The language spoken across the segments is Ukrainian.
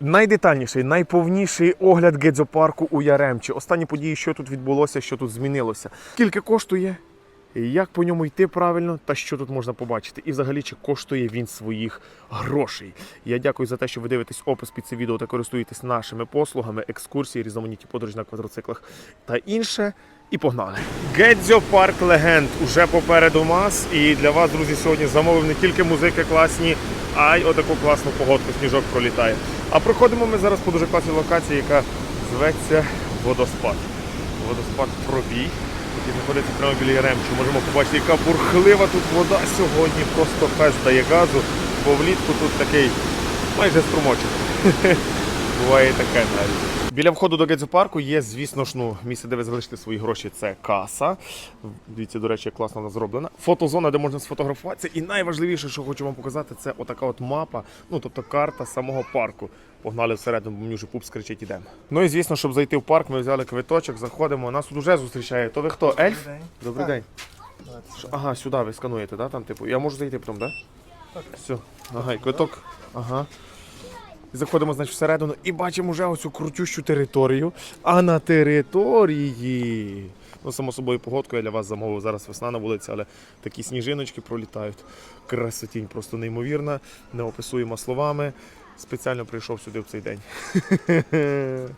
Найдетальніший, найповніший огляд гедзопарку у Яремчі. Останні події, що тут відбулося, що тут змінилося. Скільки коштує, як по ньому йти правильно та що тут можна побачити. І взагалі, чи коштує він своїх грошей. Я дякую за те, що ви дивитесь опис під це відео та користуєтесь нашими послугами, екскурсії, різноманітні подорожі на квадроциклах та інше. І погнали. Гедзьо Парк Легенд уже попереду нас. І для вас, друзі, сьогодні замовив не тільки музики класні, а й отаку класну погодку. Сніжок пролітає. А проходимо ми зараз по дуже класній локації, яка зветься Водоспад. Водоспад Пробій, який знаходиться прямо біля Яремчі. Можемо побачити, яка бурхлива тут вода сьогодні. Просто фест дає газу, бо влітку тут такий майже струмочок. Буває таке навіть. Біля входу до гедзопарку є, звісно ж, ну, місце, де ви залишите свої гроші, це каса. Дивіться, до речі, як класно вона зроблена. Фотозона, де можна сфотографуватися. І найважливіше, що хочу вам показати, це отака от мапа, ну тобто карта самого парку. Погнали всередину, бо мені вже пуп скричить ідемо. Ну і звісно, щоб зайти в парк, ми взяли квиточок, заходимо. Нас тут уже зустрічає. То ви хто? Ельф? День. Добрий день. Ага, сюди ви скануєте, да? Там, типу. Я можу зайти потім, да? Так. Все. Ага, і квиток. Ага. Заходимо, значить, всередину і бачимо вже оцю крутющу територію. А на території. Ну, само собою, погодку я для вас замовив. Зараз весна на вулиці, але такі сніжиночки пролітають. Красотінь просто неймовірна, неописуємо словами. Спеціально прийшов сюди в цей день.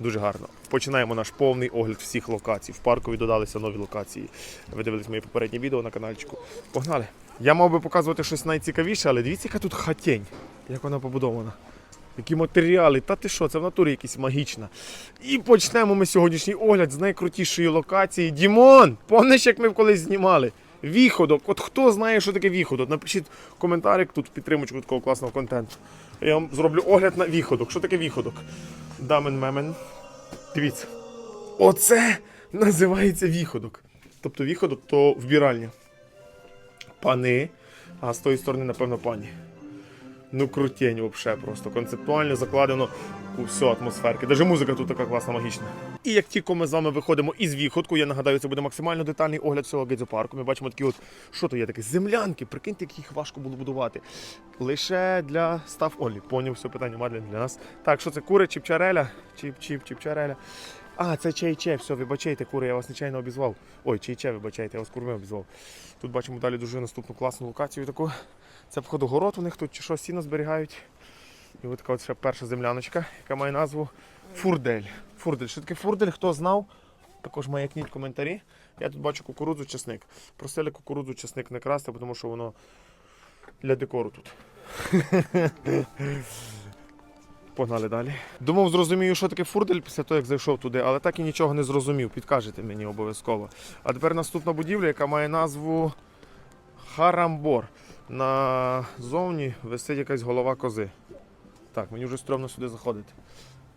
Дуже гарно. Починаємо наш повний огляд всіх локацій. В паркові додалися нові локації. Ви дивились мої попередні відео на каналчику. Погнали! Я мав би показувати щось найцікавіше, але дивіться, яка тут хатень, як вона побудована. Які матеріали, та ти що, це в натурі якась магічна. І почнемо ми сьогоднішній огляд з найкрутішої локації. Дімон! Помниш, як ми колись знімали? Віходок. От хто знає, що таке віходок? Напишіть коментарик тут в підтримочку такого класного контенту. Я вам зроблю огляд на віходок. Що таке віходок? Дамен мемен. Дивіться. Оце називається віходок. Тобто віходок то вбиральня. Пани, а з тої сторони, напевно, пані. Ну, крутень взагалі просто. Концептуально закладено у всю атмосферки. Даже музика тут така класна, магічна. І як тільки ми з вами виходимо із віходку, я нагадаю, це буде максимально детальний огляд цього гедзопарку. Ми бачимо такі от, що то є таке? Землянки. Прикиньте, як їх важко було будувати. Лише для став Олі. Поняв все питання, Мадлен для нас. Так, що це кури, чіпчареля? Чіп-чіп, чіпчареля. А, це чайче, все, вибачайте, кури, я вас нечайно обізвав. Ой, чайче, вибачайте, я вас курми обізвав. Тут бачимо далі дуже наступну класну локацію таку. Це походу город у них тут чи що сіно зберігають. І от така от ще перша земляночка, яка має назву Фурдель. Фурдель. Що таке фурдель? Хто знав? Також маякніть коментарі. Я тут бачу кукурудзу, чесник. Просили кукурудзу, чесник не красти, тому що воно для декору тут. Погнали далі. Думав, зрозумію, що таке фурдель після того, як зайшов туди, але так і нічого не зрозумів. Підкажете мені обов'язково. А тепер наступна будівля, яка має назву Харамбор. На зовні висить якась голова кози. Так, мені вже стрьомно сюди заходити.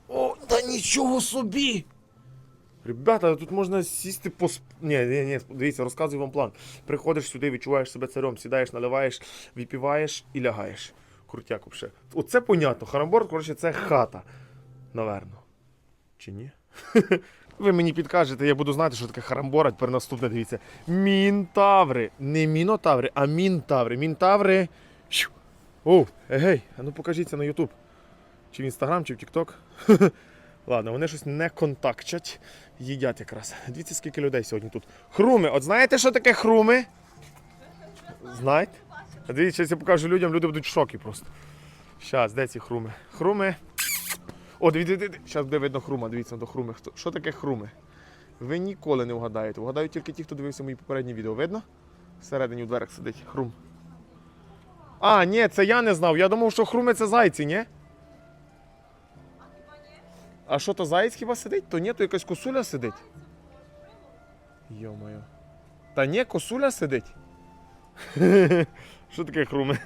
О, та нічого собі! Ребята, тут можна сісти по Ні, ні, ні, дивіться, розказую вам план. Приходиш сюди, відчуваєш себе царем, сідаєш, наливаєш, випіваєш і лягаєш. Крутяк вообще. Оце понятно. Харамбор, коротше, це хата. Наверно. Чи ні? Ви мені підкажете, я буду знати, що таке харамбора. Тепер наступне дивіться. Мінтаври. Не мінотаври, а мінтаври. Мінтаври. О, егей, ну покажіться на Ютуб. Чи в Інстаграм, чи в Тікток. Ладно, вони щось не контактчать, їдять якраз. Дивіться, скільки людей сьогодні тут. Хруми. От знаєте, що таке хруми? Знаєте? Дивіться, я покажу людям, люди будуть в шокі просто. Щас, де ці хруми? Хруми. О, дивіться, дивіться. Зараз буде видно хрума, дивіться до хруми. Що таке хруми? Ви ніколи не вгадаєте. Вгадають тільки ті, хто дивився мої попередні відео. Видно? Всередині у дверях сидить хрум. А, ні, це я не знав. Я думав, що хруми це зайці, ні? А що то заєць хіба сидить? То ні, то якась косуля сидить. Йо-моє. Та ні, косуля сидить. Що таке хруми?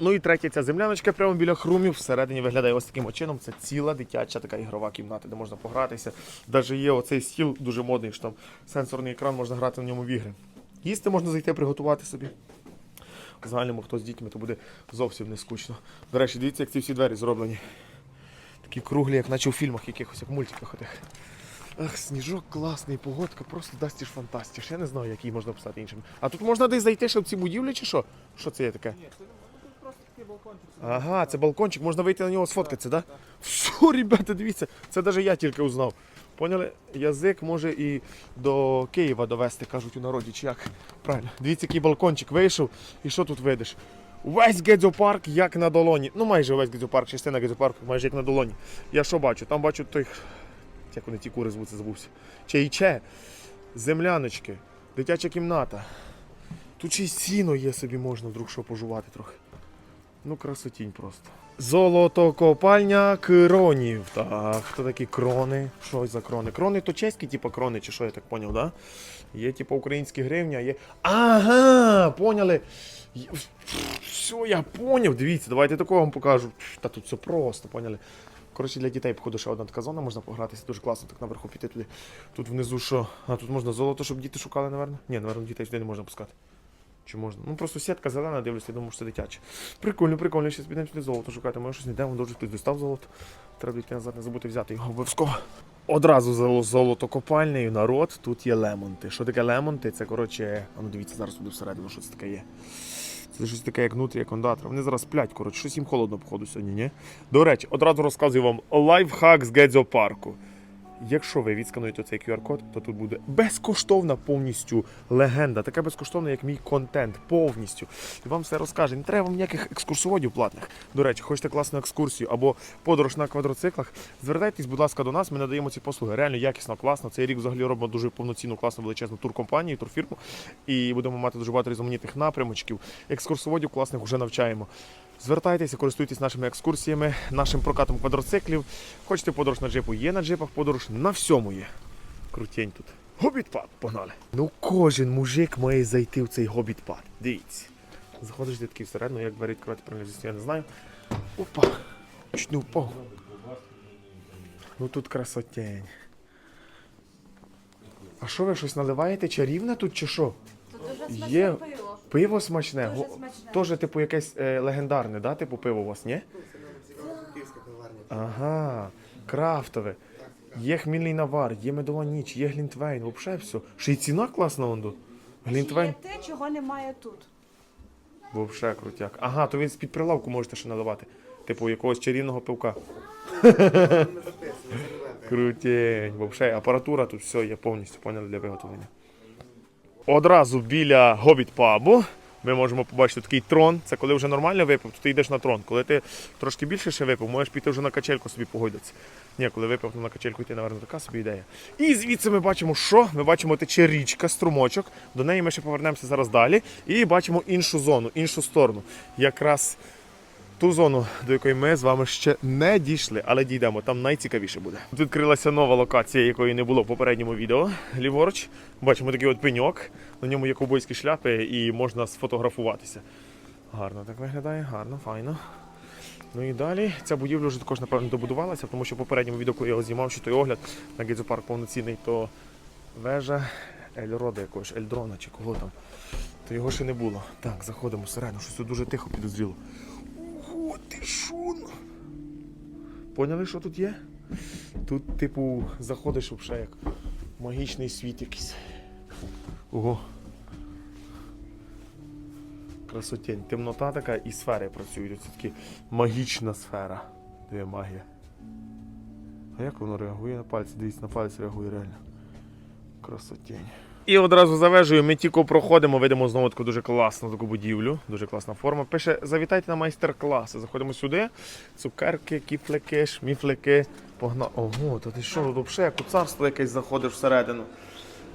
Ну і третя ця земляночка прямо біля хрумів. Всередині виглядає ось таким чином. Це ціла дитяча така ігрова кімната, де можна погратися. Даже є оцей стіл дуже модний, що там сенсорний екран, можна грати на ньому в ігри. Їсти можна зайти, приготувати собі. В загальному, хто з дітьми, то буде зовсім не скучно. До речі, дивіться, як ці всі двері зроблені. Такі круглі, як наче у фільмах якихось, як мультиках отих. Ах, сніжок класний, погодка, просто дастіш фантастіш. Я не знаю, як її можна писати іншим. А тут можна десь зайти в ці будівлі чи що? Що це є таке? Це Ага, це балкончик, можна вийти на нього сфоткатися, так? Да? Все, ребята, дивіться, це навіть я тільки узнав. Поняли? Язик може і до Києва довести, кажуть у народі, чи як. Правильно. Дивіться, який балкончик вийшов, і що тут видиш? Весь гедзопарк як на долоні. Ну, майже весь гедзопарк, частина гедзопарку майже як на долоні. Я що бачу? Там бачу той. Як вони ті кури звуться, забувся. Чайче, земляночки, дитяча кімната. Тут ще й сіно є собі можна вдруг що пожувати трохи. Ну, красотінь просто. Золотокопальня кронів. Так, хто такі крони? Що за крони? Крони то чеські, типу крони, чи що я так поняв, да? Є типу українські гривні, а є. Ага, поняли. Все, я поняв. Дивіться, давайте такого вам покажу. Та тут все просто, поняли. Коротше, для дітей, походу, ще одна така зона можна погратися. Дуже класно так наверху піти туди. Тут внизу що? А тут можна золото, щоб діти шукали, напевно? Ні, напевно, дітей сюди не можна пускати. Чи можна? Ну просто сітка зелена, дивлюся, я думаю, що це дитяче. Прикольно, прикольно, зараз підемо сюди золото шукати. Може щось не йдемо, дуже хтось достав золото. Треба йти назад, не забути взяти його обов'язково. Одразу за золото копальнею народ, тут є лемонти. Що таке лемонти? Це коротше, а ну дивіться, зараз туди всередину, що це таке є. Це щось таке, як внутрі кондатор. Вони зараз сплять, коротше, щось їм холодно, походу, сьогодні, ні? До речі, одразу розказую вам лайфхак з Гедзопарку. Якщо ви відскануєте цей QR-код, то тут буде безкоштовна повністю легенда, така безкоштовна, як мій контент, повністю. І вам все розкаже. Не треба вам ніяких екскурсоводів платних. До речі, хочете класну екскурсію або подорож на квадроциклах, звертайтесь, будь ласка, до нас. Ми надаємо ці послуги реально якісно, класно. Цей рік взагалі робимо дуже повноцінну, класну величезну туркомпанію, турфірму. І будемо мати дуже багато різноманітних напрямочків. Екскурсоводів класних вже навчаємо. Звертайтеся, користуйтесь нашими екскурсіями, нашим прокатом квадроциклів. Хочете подорож на джипу? Є на джипах, подорож на всьому є. Крутень тут. Гобітпад, погнали. Ну кожен мужик має зайти в цей гобітпад. Дивіться. Заходиш ти такий всередину, як двері відкривати звісно, я не знаю. Опа. Чуть не. Ну тут красотень. А що ви щось наливаєте? Чарівне тут чи що? Тут дуже смачне Є пиво. пиво смачне. Дуже Го- смачне. Теж, типу, якесь е, легендарне, да? Типу пиво у вас, ні? Ага, крафтове. Є хмільний навар, є медова ніч, є глінтвейн, взагалі все. Ще й ціна класна онду. Є Глінтвейн, те, чого немає тут. взагалі крутяк. Ага, то ви з-під прилавку можете ще наливати. Типу якогось чарівного пивка. Крутень. Взагалі, апаратура тут все є повністю поняли для виготовлення. Одразу біля Гобіт пабу ми можемо побачити такий трон. Це коли вже нормально випив, то ти йдеш на трон. Коли ти трошки більше ще випив, можеш піти вже на качельку собі погодитися. Ні, коли випив, то на качельку йти, напевно, така собі ідея. І звідси ми бачимо, що? Ми бачимо тече річка, струмочок. До неї ми ще повернемося зараз далі. І бачимо іншу зону, іншу сторону. Якраз ту зону, до якої ми з вами ще не дійшли, але дійдемо, там найцікавіше буде. Тут відкрилася нова локація, якої не було в попередньому відео. Ліворуч. Бачимо такий от пеньок, на ньому є ковбойські шляпи і можна сфотографуватися. Гарно так виглядає, гарно, файно. Ну і далі ця будівля вже також, напевно, добудувалася, тому що в попередньому відео, коли я його знімав, що той огляд на Гідзопарк повноцінний, то вежа Ельрода якогось, Ельдрона чи кого там. То його ще не було. Так, заходимо всередину, щось тут дуже тихо підозріло. Ого, ти шун. Поняли, що тут є? Тут, типу, заходиш взагалі як магічний світ якийсь. Ого. Красотень. Темнота така і сфери працюють. Це такі магічна сфера. Де магія. А як воно реагує на пальці? Дивіться, на пальці реагує реально. Красотень. І одразу за вежею ми тільки проходимо, видимо знову таку дуже класну таку будівлю, дуже класна форма. Пише, завітайте на майстер-класи. Заходимо сюди. Цукерки, кіфлики, шміфлики. Погна... Ого, то ти що, тут взагалі як у царство якесь заходиш всередину.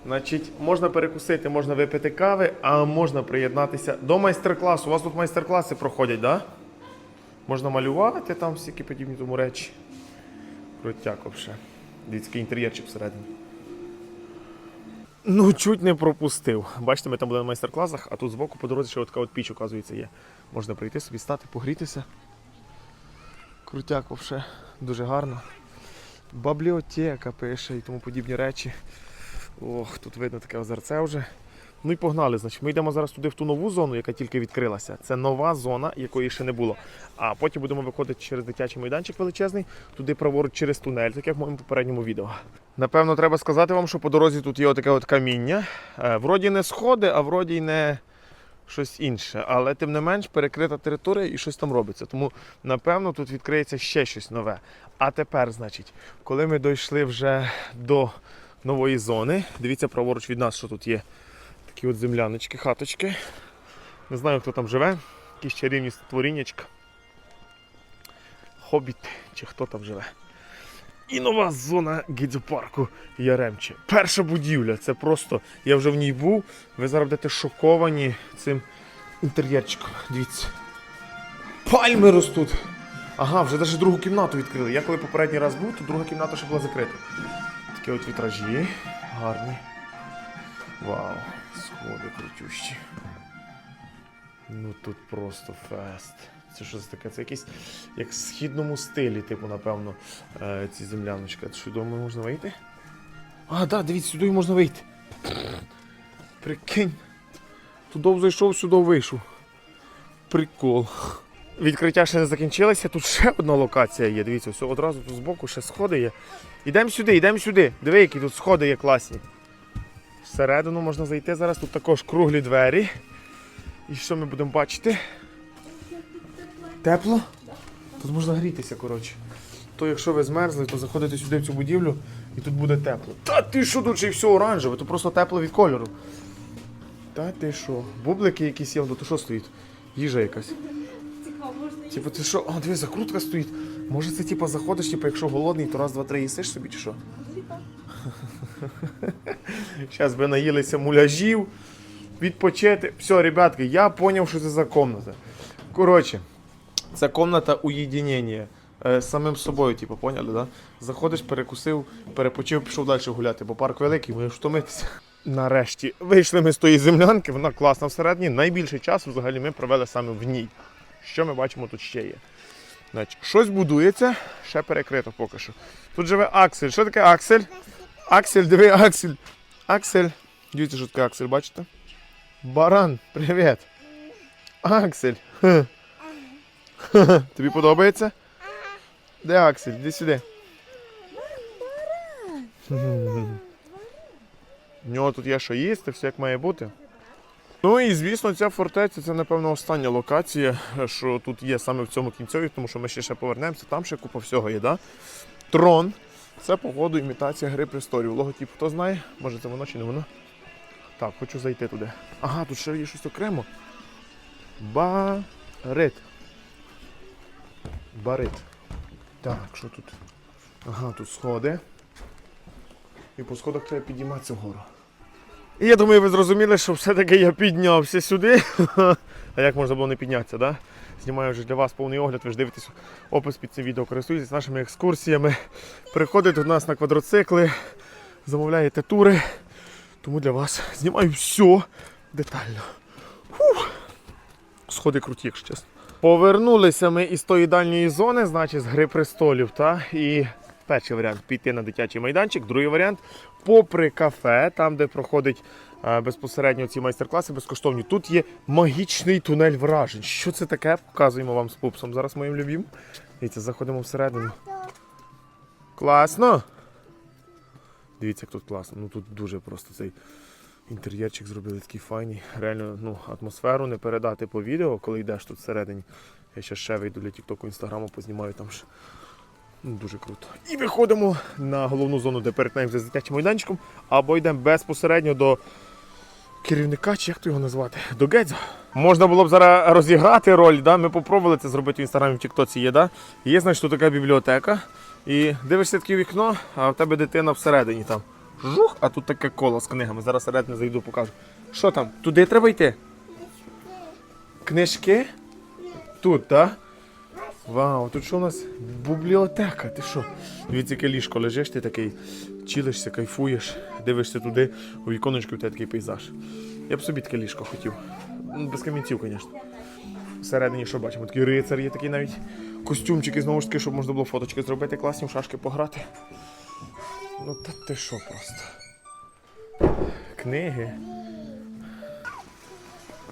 Значить, можна перекусити, можна випити кави, а можна приєднатися до майстер-класу. У вас тут майстер-класи проходять, так? Да? Можна малювати там всякі подібні тому речі. Крутяк взагалі. Дивіться, який інтер'єрчик всередині. Ну, чуть не пропустив. Бачите, ми там були на майстер-класах, а тут збоку по дорозі ще така от піч, оказується, є. Можна прийти собі, стати, погрітися. Крутяк взагалі, дуже гарно. Бабліотека пише і тому подібні речі. Ох, тут видно таке озерце вже. Ну і погнали. Значить, ми йдемо зараз туди в ту нову зону, яка тільки відкрилася. Це нова зона, якої ще не було. А потім будемо виходити через дитячий майданчик величезний, туди праворуч через тунель, так як в моєму попередньому відео. Напевно, треба сказати вам, що по дорозі тут є отаке от каміння. Е, Вроді не сходи, а вроді й не щось інше. Але тим не менш перекрита територія і щось там робиться. Тому, напевно, тут відкриється ще щось нове. А тепер, значить, коли ми дійшли вже до нової зони, дивіться праворуч від нас, що тут є такі от земляночки, хаточки. Не знаю, хто там живе, якісь чарівні створіннячка. Хобіт чи хто там живе. І нова зона гідзопарку Яремче. Перша будівля. Це просто. Я вже в ній був. Ви зараз будете шоковані цим інтер'єрчиком. Дивіться. Пальми ростуть. Ага, вже навіть другу кімнату відкрили. Я коли попередній раз був, то друга кімната ще була закрита. Такі от вітражі. Гарні. Вау, сходи крутющі. Ну тут просто фест. Це що за таке? Це якийсь як в східному стилі, типу, напевно, е, ці земляночки. А Сюди можна вийти? А, да, дивіться, сюди можна вийти. Прикинь. Туди зайшов, сюди вийшов. Прикол. Відкриття ще не закінчилося. Тут ще одна локація є. Дивіться, все одразу тут збоку ще сходи є. Ідемо сюди, йдемо сюди. Диви, які тут сходи є класні. Всередину можна зайти зараз. Тут також круглі двері. І що ми будемо бачити? Тепло? Тут можна грітися, коротше. То якщо ви змерзли, то заходите сюди в цю будівлю і тут буде тепло. Та ти що тут ще й все оранжеве, то просто тепло від кольору. Та ти що? Бублики якісь є, то що стоїть? Їжа якась. Типу, ти що? А, диви, закрутка стоїть. Може це типу заходиш, типу, якщо голодний, то раз, два, три їсиш собі чи що? Зараз би наїлися муляжів, відпочити. Все, ребятки, я зрозумів, що це за комната. Коротше, це комната уєдинення. Е, самим собою, типу, поняли, да? Заходиш, перекусив, перепочив, пішов далі гуляти, бо парк великий, можеш втомитися. Нарешті вийшли ми з тої землянки, вона класна всередині. Найбільше часу взагалі ми провели саме в ній. Що ми бачимо тут ще є? Значить, щось будується, ще перекрито поки що. Тут живе Аксель. Що таке Аксель? Аксель, диви, Аксель. Аксель. Дивіться, що таке Аксель, бачите? Баран, привіт. Аксель. Хе. Тобі подобається? Де Аксель? Іди сюди. У нього тут є що їсти, все як має бути. Ну і звісно, ця фортеця це, напевно, остання локація, що тут є саме в цьому кінцеві, тому що ми ще, ще повернемося, там ще купа всього є, да? Трон. Це погоду імітація гри престолів. Логотип хто знає? Може це воно чи не воно? Так, хочу зайти туди. Ага, тут ще є щось окремо. Барит. Барит. Так, що тут? Ага, тут сходи. І по сходах треба підійматися вгору. І я думаю, ви зрозуміли, що все-таки я піднявся сюди. А як можна було не піднятися, да? Знімаю вже для вас повний огляд, ви ж дивитесь опис під цим відео, користуєтесь нашими екскурсіями. Приходите до нас на квадроцикли, замовляєте тури. Тому для вас знімаю все детально. Фух. Сходи круті, якщо чесно. Повернулися ми із тої дальньої зони, значить, з гри престолів. Та? І перший варіант піти на дитячий майданчик, другий варіант попри кафе, там, де проходить е, безпосередньо ці майстер-класи безкоштовні. Тут є магічний тунель вражень. Що це таке? Показуємо вам з пупсом. Зараз моїм любім. Дивіться, заходимо всередину. Класно! Дивіться, як тут класно. Ну тут дуже просто цей інтер'єрчик зробили такий файний. Реально ну, атмосферу не передати по відео, коли йдеш тут всередині. Я ще ще вийду для Тіктоку, інстаграму, познімаю там ж. Ну, Дуже круто. І виходимо на головну зону, де перетинаємося з дитячим майданчиком, або йдемо безпосередньо до керівника, чи як то його назвати? До Гедзо. Можна було б зараз розіграти роль, да? ми попробували це зробити в інстаграмі в Тіктоці є, да? Є, значить, тут така бібліотека. І дивишся таке вікно, а в тебе дитина всередині там. Жух, а тут таке коло з книгами. Зараз всередину зайду, покажу. Що там? Туди треба йти? Книжки? Тут, так? Вау, тут що у нас? Бібліотека, ти що? Дивіться, яке ліжко лежиш, ти такий чилишся, кайфуєш, дивишся туди, у віконечку в тебе такий пейзаж. Я б собі таке ліжко хотів. Ну, Без камінців, звісно. Всередині що бачимо? Такий рицар є такий навіть костюмчики, знову ж таки, щоб можна було фоточки зробити, класні в шашки пограти. Ну та ти що просто? Книги.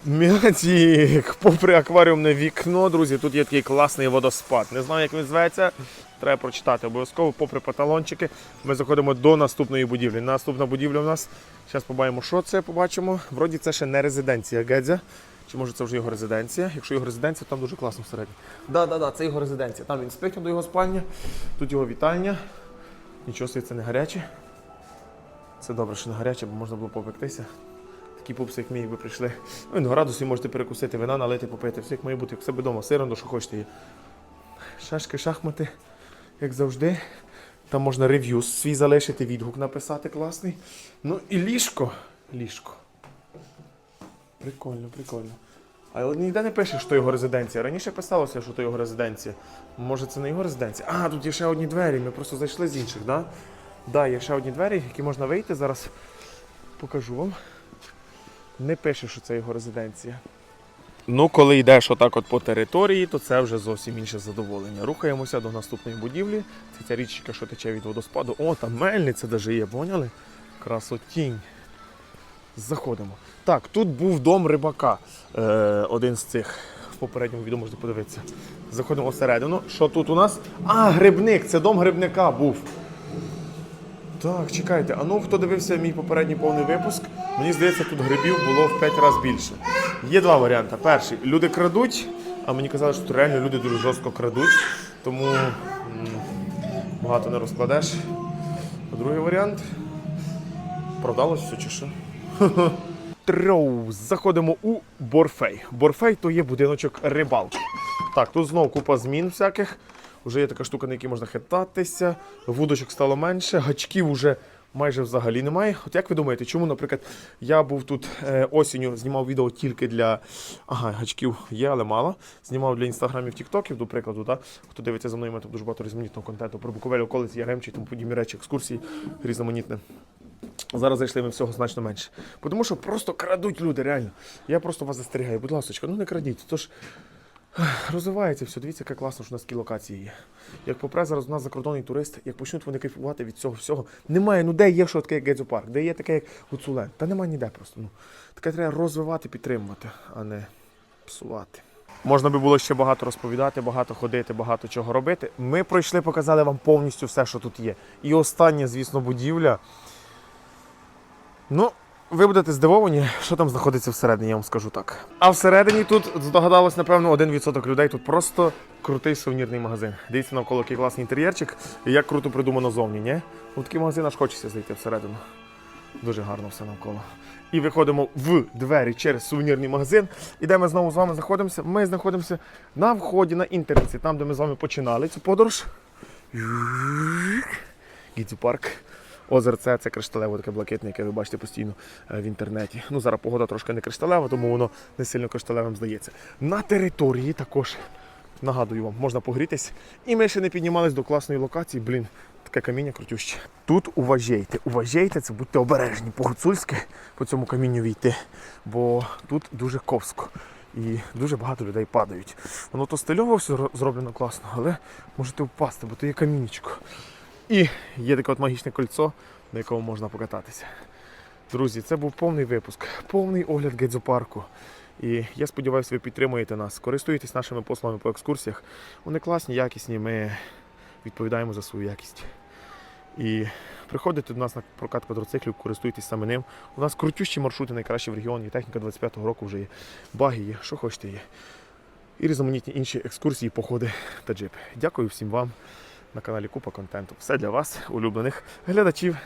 М'ятік, попри акваріумне вікно, друзі, тут є такий класний водоспад. Не знаю, як він зветься. Треба прочитати обов'язково. Попри паталончики, ми заходимо до наступної будівлі. Наступна будівля у нас. Зараз побачимо, що це побачимо. Вроді це ще не резиденція Гедзя. Чи може це вже його резиденція? Якщо його резиденція, там дуже класно всередині. Так, це його резиденція. Там він спить до його спальня, тут його вітальня. Нічого собі, це не гаряче. Це добре, що не гаряче, бо можна було попектися. Такі пупси, як мій, якби прийшли. Ну, градусі можете перекусити, вина налити, попити. Як має бути, як себе вдома, сирено, що хочете є. Шашки, шахмати, як завжди. Там можна рев'ю свій залишити, відгук написати класний. Ну і ліжко. Ліжко. Прикольно, прикольно. Але ніде не пише, що його резиденція. Раніше писалося, що то його резиденція. Може, це не його резиденція? А, тут є ще одні двері. Ми просто зайшли з інших, так? Да? Да, є ще одні двері, які можна вийти. Зараз покажу вам. Не пише, що це його резиденція. Ну, коли йдеш отак от по території, то це вже зовсім інше задоволення. Рухаємося до наступної будівлі. Це ця річка, що тече від водоспаду. О, там мельниця даже є, поняли? Красотінь. Заходимо. Так, тут був дом рибака. Е, один з цих. В попередньому відео можна подивитися. Заходимо всередину. Що тут у нас? А, грибник! Це дом грибника був. Так, чекайте, а ну хто дивився мій попередній повний випуск, мені здається, тут грибів було в 5 разів більше. Є два варіанти. Перший люди крадуть, а мені казали, що тут реально люди дуже жорстко крадуть, тому багато не розкладеш. А другий варіант. Продалось все чи що? Троу, заходимо у Борфей. Борфей то є будиночок рибалки. Так, тут знову купа змін всяких. Уже є така штука, на якій можна хитатися, вудочок стало менше, гачків уже майже взагалі немає. От як ви думаєте, чому, наприклад, я був тут е, осінню, знімав відео тільки для. Ага, гачків є, але мало. Знімав для інстаграмів, тіктоків, до прикладу, да? хто дивиться за мною, там дуже багато різноманітного контенту про Буковель, околиці, Яремчі, тому подібні речі, екскурсії різноманітне. Зараз зайшли ми всього значно менше. Тому що просто крадуть люди, реально. Я просто вас застерігаю, будь ласка, ну не крадіть. Тож розвивається все. Дивіться, яка класно, що у нас такі локації є. Як попре зараз у нас закордонний турист, як почнуть вони кайфувати від цього всього. Немає, ну де є що таке, як Гедзопарк, де є таке, як Гуцулен. Та немає ніде просто. Ну. Таке треба розвивати, підтримувати, а не псувати. Можна би було ще багато розповідати, багато ходити, багато чого робити. Ми пройшли, показали вам повністю все, що тут є. І остання, звісно, будівля. Ну, ви будете здивовані, що там знаходиться всередині, я вам скажу так. А всередині тут здогадалось, напевно, 1% людей. Тут просто крутий сувенірний магазин. Дивіться навколо який класний інтер'єрчик, і як круто придумано зовні, ні? У такий магазин аж хочеться зайти всередину. Дуже гарно все навколо. І виходимо в двері через сувенірний магазин. І де ми знову з вами знаходимося? Ми знаходимося на вході на інтернеті, там, де ми з вами починали цю подорож. Гідзі парк. Озерце це кришталево таке блакитне, яке ви бачите постійно е, в інтернеті. Ну зараз погода трошки не кришталева, тому воно не сильно кришталевим здається. На території також нагадую вам, можна погрітись. І ми ще не піднімались до класної локації. Блін, таке каміння крутюще. Тут уважайте, уважайте, це будьте обережні по-гуцульськи по цьому камінню війти, бо тут дуже ковсько. І дуже багато людей падають. Воно то стильово все зроблено класно, але можете впасти, бо то є камінечко. І є таке от магічне кольцо, на якому можна покататися. Друзі, це був повний випуск, повний огляд гедзопарку. І я сподіваюся, ви підтримуєте нас, користуєтесь нашими послугами по екскурсіях. Вони класні, якісні, ми відповідаємо за свою якість. І приходите до нас на прокат квадроциклів, користуйтесь саме ним. У нас крутющі маршрути, найкращі в регіоні. Техніка 25-го року вже є. Баги є, що хочете є. І різноманітні інші екскурсії, походи та джипи. Дякую всім вам на каналі Купа контенту. Все для вас, улюблених глядачів.